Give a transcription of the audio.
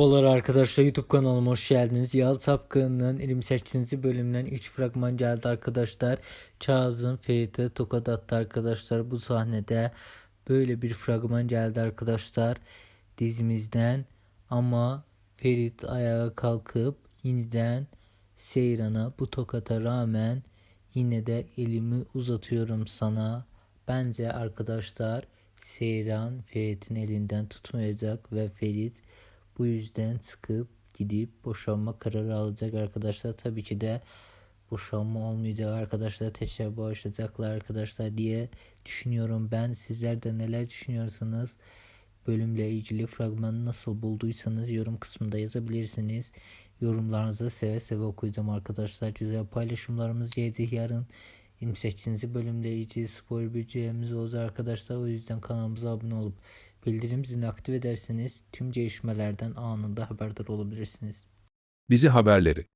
Merhabalar arkadaşlar YouTube kanalıma hoş geldiniz. Yağlı Sapkın'ın 28. bölümünden 3 fragman geldi arkadaşlar. Çağız'ın Ferit'e tokat attı arkadaşlar. Bu sahnede böyle bir fragman geldi arkadaşlar dizimizden. Ama Ferit ayağa kalkıp yeniden Seyran'a bu tokata rağmen yine de elimi uzatıyorum sana. Bence arkadaşlar Seyran Ferit'in elinden tutmayacak ve Ferit bu yüzden çıkıp gidip boşanma kararı alacak arkadaşlar. Tabii ki de boşanma olmayacak arkadaşlar. Teşebbüs başlayacaklar arkadaşlar diye düşünüyorum ben. Sizler de neler düşünüyorsunuz? Bölümle ilgili fragmanı nasıl bulduysanız yorum kısmında yazabilirsiniz. Yorumlarınızı seve seve okuyacağım arkadaşlar. Güzel paylaşımlarımız gelecek yarın. 28. bölümle ilgili spoiler bütçemiz olacak arkadaşlar. O yüzden kanalımıza abone olup bildirim zilini aktif ederseniz tüm gelişmelerden anında haberdar olabilirsiniz. Dizi haberleri